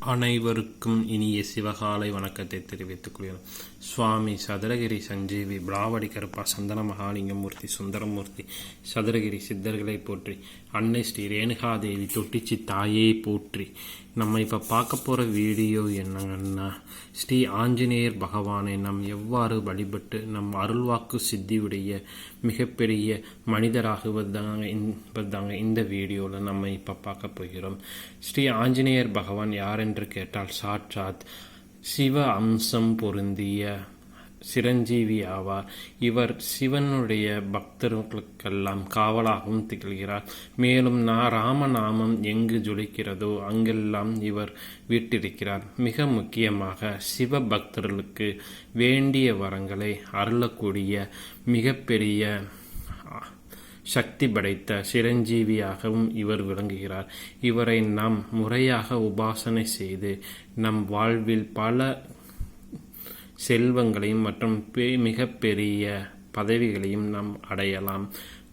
அனைவருக்கும் இனிய சிவகாலை வணக்கத்தை தெரிவித்துக் கொள்கிறோம். சுவாமி சதுரகிரி சஞ்சீவி பிராவடி கருப்பா சந்தன மகாலிங்கமூர்த்தி சுந்தரமூர்த்தி சதுரகிரி சித்தர்களை போற்றி அன்னை ஸ்ரீ ரேணுகாதேவி தொட்டிச்சி தாயே போற்றி. நம்ம இப்போ பார்க்க போகிற வீடியோ என்னங்கன்னா ஸ்ரீ ஆஞ்சநேயர் பகவானை நாம் எவ்வாறு வழிபட்டு நம் அருள்வாக்கு சித்தியுடைய மிகப்பெரிய மனிதராகுவதாங்க என்பதாங்க இந்த வீடியோவில் நம்ம இப்போ பார்க்க போகிறோம். ஸ்ரீ ஆஞ்சநேயர் பகவான் யார் என்று கேட்டால் சாட்சாத் சிவ அம்சம் பொருந்திய சிரஞ்சீவி ஆவார். இவர் சிவனுடைய பக்தர்களுக்கெல்லாம் காவலாகவும் திகழ்கிறார். மேலும் நான் ராமநாமம் எங்கு ஜொலிக்கிறதோ அங்கெல்லாம் இவர் வீட்டிருக்கிறார். மிக முக்கியமாக சிவ பக்தர்களுக்கு வேண்டிய வரங்களை அருளக்கூடிய மிகப்பெரிய சக்தி படைத்த சிரஞ்சீவியாகவும் இவர் விளங்குகிறார். இவரை நாம் முறையாக உபாசனை செய்து நம் வாழ்வில் பல செல்வங்களையும் மற்றும் மிகப்பெரிய பதவிகளையும் நாம் அடையலாம்.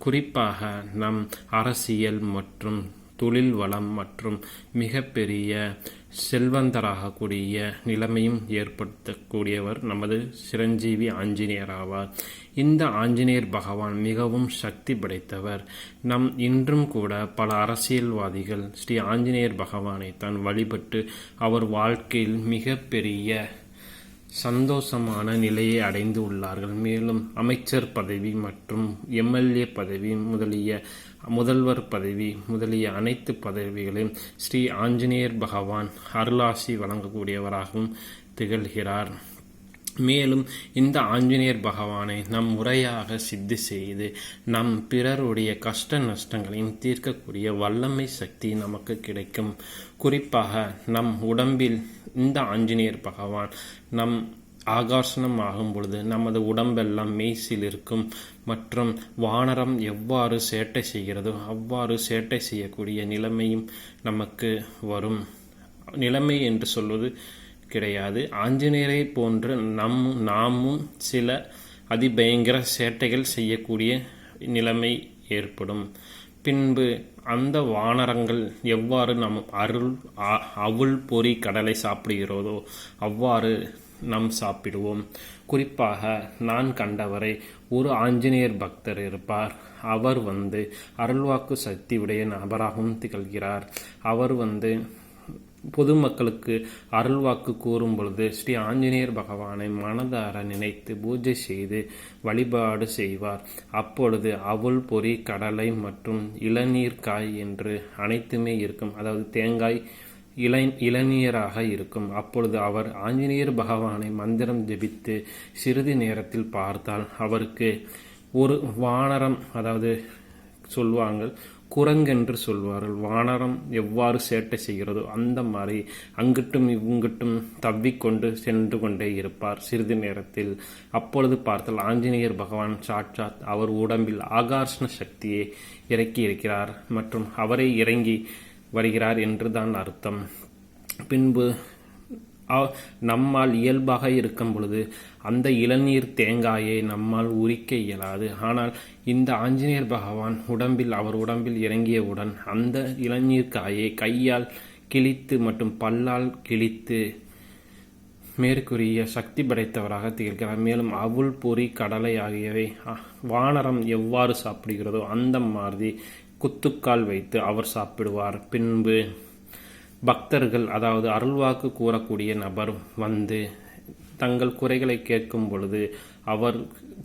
குறிப்பாக நம் அரசியல் மற்றும் தொழில் வளம் மற்றும் மிகப்பெரிய செல்வந்தராகக்கூடிய நிலைமையும் ஏற்படுத்தக்கூடியவர் நமது சிரஞ்சீவி ஆஞ்சநேயர் ஆவார். இந்த ஆஞ்சநேயர் பகவான் மிகவும் சக்தி படைத்தவர். நம் இன்றும் கூட பல அரசியல்வாதிகள் ஸ்ரீ ஆஞ்சநேயர் பகவானை தான் வழிபட்டு அவர் வாழ்க்கையில் மிகப்பெரிய சந்தோஷமான நிலையை அடைந்து உள்ளார்கள். மேலும் அமைச்சர் பதவி மற்றும் எம்எல்ஏ பதவி முதலிய முதல்வர் பதவி முதலிய அனைத்து பதவிகளையும் ஸ்ரீ ஆஞ்சநேயர் பகவான் அருளாசி வழங்கக்கூடியவராகவும் திகழ்கிறார். மேலும் இந்த ஆஞ்சநேயர் பகவானை நம் முறையாக சித்தி செய்து நம் பிறருடைய கஷ்ட நஷ்டங்களையும் தீர்க்கக்கூடிய வல்லமை சக்தி நமக்கு கிடைக்கும். குறிப்பாக நம் உடம்பில் இந்த ஆஞ்சநேயர் பகவான் நம் ஆகர்ஷணம் ஆகும் பொழுது நமது உடம்பெல்லாம் மெய்சில் இருக்கும் மற்றும் வானரம் எவ்வாறு சேட்டை செய்கிறதோ அவ்வாறு சேட்டை செய்யக்கூடிய நிலைமையும் நமக்கு வரும். நிலைமை என்று சொல்வது கிடையாது. ஆஞ்சநேயரை போன்று நம் நாமும் சில அதிபயங்கர சேட்டைகள் செய்யக்கூடிய நிலைமை ஏற்படும். பின்பு அந்த வானரங்கள் எவ்வாறு நம் அருள் அவுள் பொறி கடலை சாப்பிடுகிறதோ அவ்வாறு நாம் சாப்பிடுவோம். குறிப்பாக நான் கண்டவரை ஒரு ஆஞ்சநேயர் பக்தர் இருப்பார். அவர் வந்து அருள்வாக்கு சக்தி உடைய நபராகவும் திகழ்கிறார். அவர் வந்து பொதுமக்களுக்கு அருள்வாக்கு கூறும் பொழுது ஸ்ரீ ஆஞ்சநேயர் பகவானை மனதார நினைத்து பூஜை செய்து வழிபாடு செய்வார். அப்பொழுது அவுள் பொறி கடலை மற்றும் இளநீர் காய் என்று அனைத்துமே இருக்கும். அதாவது தேங்காய் இளை இளநீராக இருக்கும். அப்பொழுது அவர் ஆஞ்சநேயர் பகவானை மந்திரம் ஜெபித்து சிறிது நேரத்தில் பார்த்தால் அவருக்கு ஒரு வானரம் அதாவது சொல்வாங்க குரங்கென்று சொல்வார்கள். வானரம் எவ்வாறு சேட்டை செய்கிறதோ அந்த மாதிரி அங்கிட்டும் இவங்கிட்டும் தவ்விக்கொண்டு சென்று கொண்டே இருப்பார். சிறிது நேரத்தில் அப்பொழுது பார்த்தால் ஆஞ்சநேயர் பகவான் சாட்சாத் அவர் உடம்பில் ஆகார்ஷண சக்தியை இறக்கி இருக்கிறார் மற்றும் அவரை இறங்கி வருகிறார் என்று தான் அர்த்தம். பின்பு நம்மால் இயல்பாக இருக்கும் பொழுது அந்த இளநீர் தேங்காயை நம்மால் உரிக்க இயலாது. ஆனால் இந்த ஆஞ்சநேயர் பகவான் உடம்பில் அவர் உடம்பில் இறங்கியவுடன் அந்த இளநீர் காயை கையால் கிழித்து மற்றும் பல்லால் கிழித்து மேற்கூறிய சக்தி படைத்தவராக திகழ்கிறார். மேலும் அவுள் பொறி கடலை ஆகியவை வானரம் எவ்வாறு சாப்பிடுகிறதோ அந்த மாதிரி குத்துக்கால் வைத்து அவர் சாப்பிடுவார். பின்பு பக்தர்கள் அதாவது அருள்வாக்கு கூறக்கூடிய நபர் வந்து தங்கள் குறைகளை கேட்கும் பொழுது அவர்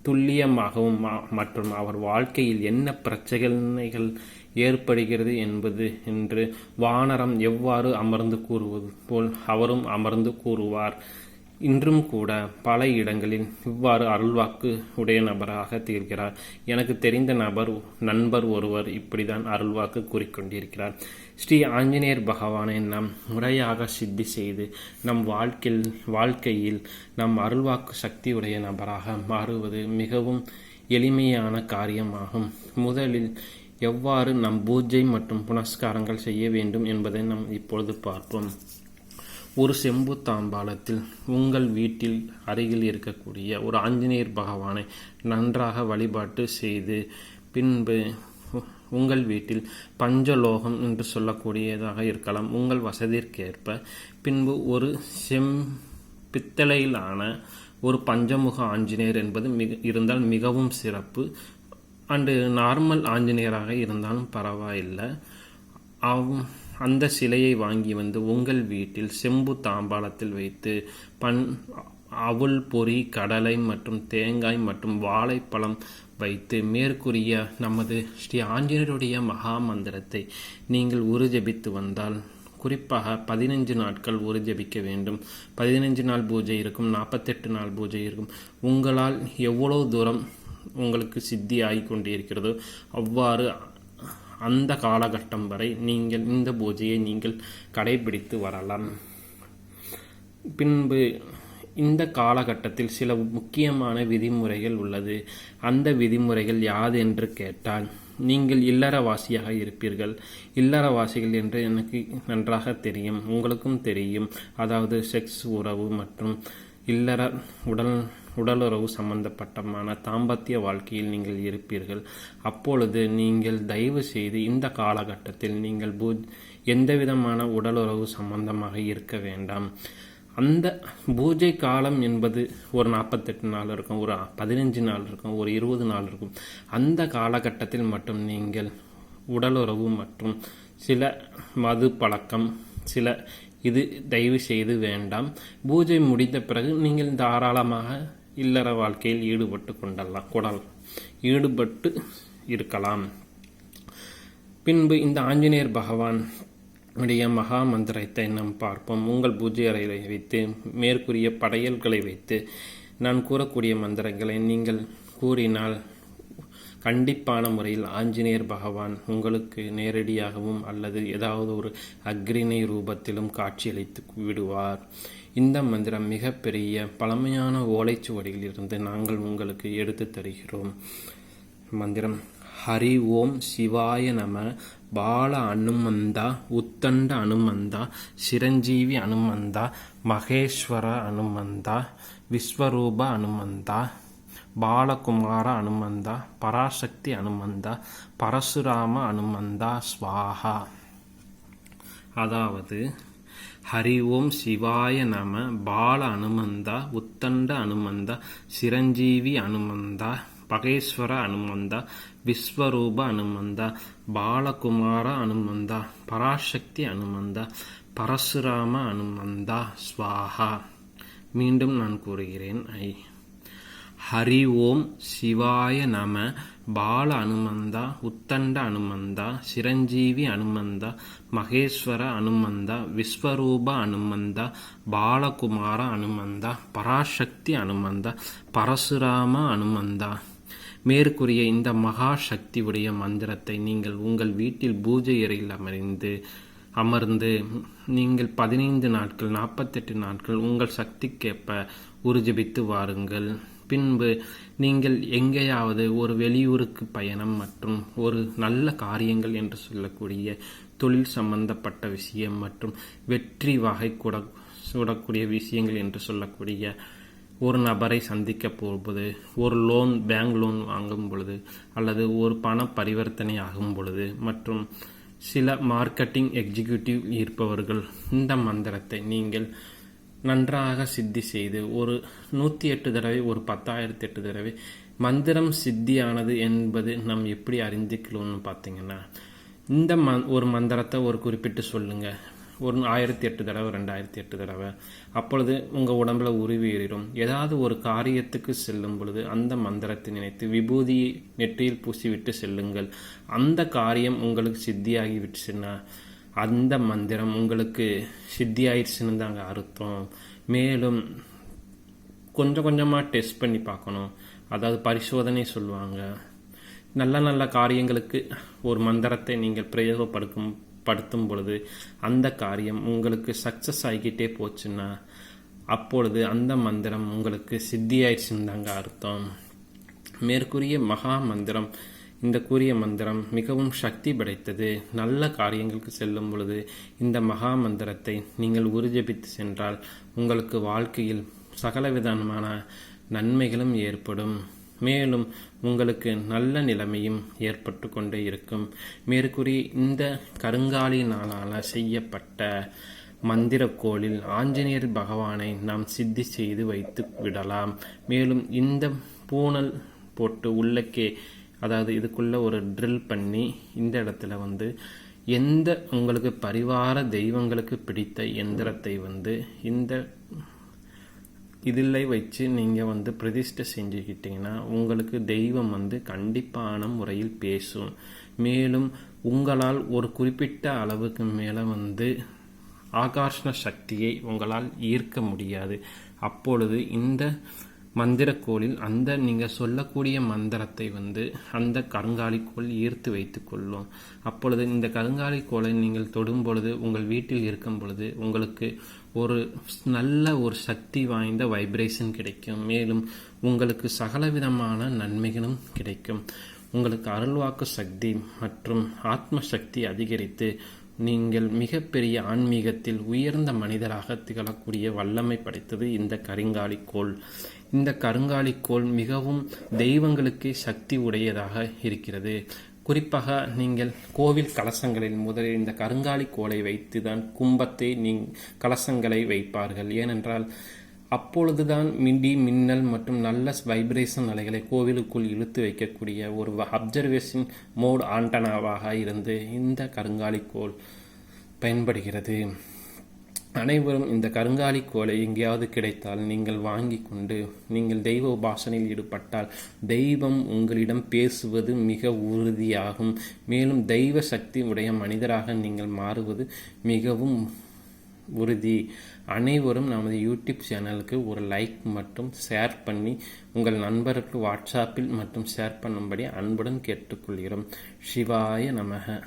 துல்லியமாகவும் மற்றும் அவர் வாழ்க்கையில் என்ன பிரச்சனைகள் ஏற்படுகிறது என்பது என்று வானரம் எவ்வாறு அமர்ந்து கூறுவது போல் அவரும் அமர்ந்து கூறுவார். இன்றும் கூட பல இடங்களில் இவ்வாறு அருள்வாக்கு உடைய நபராக திகழ்கிறார் எனக்கு தெரிந்த நபர் நண்பர் ஒருவர் இப்படிதான் அருள்வாக்கு கூறிக்கொண்டிருக்கிறார். ஸ்ரீ ஆஞ்சநேயர் பகவானை நாம் முறையாக சித்தி செய்து நம் வாழ்க்கையில் வாழ்க்கையில் நம் அருள்வாக்கு சக்தி உடைய நபராக மாறுவது மிகவும் எளிமையான காரியமாகும். முதலில் எவ்வாறு நம் பூஜை மற்றும் புனஸ்காரங்கள் செய்ய வேண்டும் என்பதை நாம் இப்பொழுது பார்ப்போம். ஒரு செம்பு தாம்பாளத்தில் உங்கள் வீட்டில் அருகில் இருக்கக்கூடிய ஒரு ஆஞ்சநேயர் பகவானை நன்றாக வழிபாட்டு செய்து பின்பு உங்கள் வீட்டில் பஞ்சலோகம் என்று சொல்லக்கூடியதாக இருக்கலாம். உங்கள் வசதிக்கேற்ப. பின்பு ஒரு செம் பித்தளையிலான ஒரு பஞ்சமுக ஆஞ்சநேயர் என்பது மிக இருந்தால் மிகவும் சிறப்பு. அண்டு நார்மல் ஆஞ்சநேயராக இருந்தாலும் பரவாயில்லை. அவ்- அந்த சிலையை வாங்கி வந்து உங்கள் வீட்டில் செம்பு தாம்பாளத்தில் வைத்து பன் அவுள் பொறி கடலை மற்றும் தேங்காய் மற்றும் வாழைப்பழம் வைத்து மேற்கூறிய நமது ஸ்ரீ ஆஞ்சநேயருடைய மகா மந்திரத்தை நீங்கள் உருஜபித்து வந்தால் குறிப்பாக பதினைஞ்சு நாட்கள் ஒரு ஜபிக்க வேண்டும். பதினைஞ்சு நாள் பூஜை இருக்கும் நாற்பத்தெட்டு நாள் பூஜை இருக்கும். உங்களால் எவ்வளோ தூரம் உங்களுக்கு சித்தி ஆகிக் கொண்டிருக்கிறதோ அவ்வாறு அந்த காலகட்டம் வரை நீங்கள் இந்த பூஜையை நீங்கள் கடைபிடித்து வரலாம். பின்பு இந்த காலகட்டத்தில் சில முக்கியமான விதிமுறைகள் உள்ளது. அந்த விதிமுறைகள் யாது என்று கேட்டால் நீங்கள் இல்லறவாசியாக இருப்பீர்கள். இல்லறவாசிகள் என்று எனக்கு நன்றாக தெரியும் உங்களுக்கும் தெரியும். அதாவது செக்ஸ் உறவு மற்றும் இல்லற உடல் உடலுறவு சம்பந்தப்பட்டமான தாம்பத்திய வாழ்க்கையில் நீங்கள் இருப்பீர்கள். அப்பொழுது நீங்கள் தயவு செய்து இந்த காலகட்டத்தில் நீங்கள் பூ எந்த விதமான உடலுறவு சம்பந்தமாக இருக்க வேண்டாம். அந்த பூஜை காலம் என்பது ஒரு நாற்பத்தெட்டு நாள் இருக்கும் ஒரு பதினஞ்சு நாள் இருக்கும் ஒரு இருபது நாள் இருக்கும். அந்த காலகட்டத்தில் மட்டும் நீங்கள் உடலுறவு மற்றும் சில மது பழக்கம் சில இது தயவு செய்து வேண்டாம். பூஜை முடிந்த பிறகு நீங்கள் தாராளமாக இல்லற வாழ்க்கையில் ஈடுபட்டு கொண்டலாம் குடல் ஈடுபட்டு இருக்கலாம். பின்பு இந்த ஆஞ்சநேயர் பகவான் உடைய மகா மந்திரத்தை நாம் பார்ப்போம். உங்கள் பூஜை அறையை வைத்து மேற்கூறிய படையல்களை வைத்து நான் கூறக்கூடிய மந்திரங்களை நீங்கள் கூறினால் கண்டிப்பான முறையில் ஆஞ்சநேயர் பகவான் உங்களுக்கு நேரடியாகவும் அல்லது ஏதாவது ஒரு அக்ரிணை ரூபத்திலும் காட்சியளித்து விடுவார். இந்த மந்திரம் மிகப்பெரிய பழமையான ஓலைச்சுவடியில் இருந்து நாங்கள் உங்களுக்கு எடுத்து தருகிறோம். மந்திரம் ஹரி ஓம் சிவாய நம. பால அனுமந்தா உத்தண்ட அனுமந்தா சிரஞ்சீவி அனுமந்தா மகேஸ்வர அனுமந்தா விஸ்வரூப அனுமந்தா பாலகுமார அனுமந்தா பராசக்தி அனுமந்தா பரசுராம அனுமந்தா ஸ்வாஹா. அதாவது ஹரி ஓம் சிவாய நம பால அனுமந்தா உத்தண்ட அனுமந்தா சிரஞ்சீவி அனுமந்தா பகேஸ்வர அனுமந்தா விஸ்வரூப அனுமந்தா பாலகுமார அனுமந்தா பராசக்தி அனுமந்தா பரசுராம அனுமந்தா ஸ்வாஹா. மீண்டும் நான் கூறுகிறேன் ஐ. ஹரி ஓம் சிவாய நம. பால அனுமந்தா உத்தண்ட அனுமந்தா சிரஞ்சீவி அனுமந்தா மகேஸ்வர அனுமந்தா விஸ்வரூப அனுமந்தா பாலகுமார அனுமந்தா பராசக்தி அனுமந்தா பரசுராம அனுமந்தா. மேற்கூறிய இந்த மகா சக்தியுடைய மந்திரத்தை நீங்கள் உங்கள் வீட்டில் பூஜை அறையில் அமர்ந்து அமர்ந்து நீங்கள் பதினைந்து நாட்கள் நாற்பத்தெட்டு நாட்கள் உங்கள் சக்திக்கேற்ப உறுஜபித்து வாருங்கள். பின்பு நீங்கள் எங்கேயாவது ஒரு வெளியூருக்கு பயணம் மற்றும் ஒரு நல்ல காரியங்கள் என்று சொல்லக்கூடிய தொழில் சம்பந்தப்பட்ட விஷயம் மற்றும் வெற்றி வகை கூட சூடக்கூடிய விஷயங்கள் என்று சொல்லக்கூடிய ஒரு நபரை சந்திக்க போவது ஒரு லோன் பேங்க் லோன் வாங்கும் பொழுது அல்லது ஒரு பண பரிவர்த்தனை ஆகும் பொழுது மற்றும் சில மார்க்கெட்டிங் எக்ஸிக்யூட்டிவ் இருப்பவர்கள் இந்த மந்திரத்தை நீங்கள் நன்றாக சித்தி செய்து ஒரு நூற்றி எட்டு தடவை ஒரு பத்தாயிரத்தி எட்டு தடவை மந்திரம் சித்தியானது என்பது நாம் எப்படி அறிந்துக்கணும்னு பார்த்தீங்கன்னா இந்த ம ஒரு மந்திரத்தை ஒரு குறிப்பிட்டு சொல்லுங்கள் ஒரு ஆயிரத்தி எட்டு தடவை ரெண்டாயிரத்தி எட்டு தடவை. அப்பொழுது உங்கள் உடம்புல உருவேறிடும் ஏதாவது ஒரு காரியத்துக்கு செல்லும் பொழுது அந்த மந்திரத்தை நினைத்து விபூதியை நெற்றியில் பூசிவிட்டு செல்லுங்கள். அந்த காரியம் உங்களுக்கு சித்தியாகிவிட்டுச்சுன்னா அந்த மந்திரம் உங்களுக்கு சித்தியாயிடுச்சுன்னு தாங்க அர்த்தம். மேலும் கொஞ்சம் கொஞ்சமாக டெஸ்ட் பண்ணி பார்க்கணும். அதாவது பரிசோதனை சொல்லுவாங்க. நல்ல நல்ல காரியங்களுக்கு ஒரு மந்திரத்தை நீங்கள் பிரயோகப்படுத்தும் படுத்தும் பொழுது அந்த காரியம் உங்களுக்கு சக்ஸஸ் ஆகிக்கிட்டே போச்சுன்னா அப்பொழுது அந்த மந்திரம் உங்களுக்கு சித்தியாயிடுச்சுன்னு தாங்க அர்த்தம். மேற்கூறிய மகா மந்திரம் இந்த கூறிய மந்திரம் மிகவும் சக்தி படைத்தது. நல்ல காரியங்களுக்கு செல்லும் பொழுது இந்த மகா மந்திரத்தை நீங்கள் உறுஜபித்து சென்றால் உங்களுக்கு வாழ்க்கையில் சகலவிதமான நன்மைகளும் ஏற்படும். மேலும் உங்களுக்கு நல்ல நிலைமையும் ஏற்பட்டு கொண்டே இருக்கும். மேற்கூறி இந்த கருங்காலினாலால் செய்யப்பட்ட மந்திரக்கோளில் ஆஞ்சநேயர் பகவானை நாம் சித்தி செய்து வைத்து விடலாம். மேலும் இந்த பூனல் போட்டு உள்ளக்கே அதாவது இதுக்குள்ளே ஒரு ட்ரில் பண்ணி இந்த இடத்துல வந்து எந்த உங்களுக்கு பரிவார தெய்வங்களுக்கு பிடித்த எந்திரத்தை வந்து இந்த இதில் வச்சு நீங்கள் வந்து பிரதிஷ்டை செஞ்சுக்கிட்டிங்கன்னா உங்களுக்கு தெய்வம் வந்து கண்டிப்பான முறையில் பேசும். மேலும் உங்களால் ஒரு குறிப்பிட்ட அளவுக்கு மேலே வந்து ஆகர்ஷண சக்தியை உங்களால் ஈர்க்க முடியாது. அப்பொழுது இந்த மந்திரக்கோளில் அந்த நீங்கள் சொல்லக்கூடிய மந்திரத்தை வந்து அந்த கருங்காலிக்கோள் ஈர்த்து வைத்து கொள்ளும். அப்பொழுது இந்த கருங்காலிக்கோளை நீங்கள் தொடும் பொழுது உங்கள் வீட்டில் இருக்கும் பொழுது உங்களுக்கு ஒரு நல்ல ஒரு சக்தி வாய்ந்த வைப்ரேஷன் கிடைக்கும். மேலும் உங்களுக்கு சகலவிதமான நன்மைகளும் கிடைக்கும். உங்களுக்கு அருள்வாக்கு சக்தி மற்றும் ஆத்ம சக்தி அதிகரித்து நீங்கள் மிகப்பெரிய ஆன்மீகத்தில் உயர்ந்த மனிதராக திகழக்கூடிய வல்லமை படைத்தது இந்த கருங்காலிக்கோள். இந்த கருங்காலிக்கோள் மிகவும் தெய்வங்களுக்கு சக்தி உடையதாக இருக்கிறது. குறிப்பாக நீங்கள் கோவில் கலசங்களில் முதலில் இந்த கருங்காலி கோலை வைத்துதான் கும்பத்தை நீங் கலசங்களை வைப்பார்கள். ஏனென்றால் அப்பொழுதுதான் மிண்டி மின்னல் மற்றும் நல்ல வைப்ரேஷன் அலைகளை கோவிலுக்குள் இழுத்து வைக்கக்கூடிய ஒரு அப்சர்வேஷன் மோட் ஆண்டனாவாக இருந்து இந்த கருங்காலிக்கோள் பயன்படுகிறது. அனைவரும் இந்த கருங்காலி கோலை எங்கேயாவது கிடைத்தால் நீங்கள் வாங்கி கொண்டு நீங்கள் தெய்வ உபாசனையில் ஈடுபட்டால் தெய்வம் உங்களிடம் பேசுவது மிக உறுதியாகும். மேலும் தெய்வ சக்தி உடைய மனிதராக நீங்கள் மாறுவது மிகவும் உறுதி. அனைவரும் நமது யூடியூப் சேனலுக்கு ஒரு லைக் மற்றும் ஷேர் பண்ணி உங்கள் நண்பருக்கு வாட்ஸ்அப்பில் மற்றும் ஷேர் பண்ணும்படி அன்புடன் கேட்டுக்கொள்கிறோம். சிவாய நமக.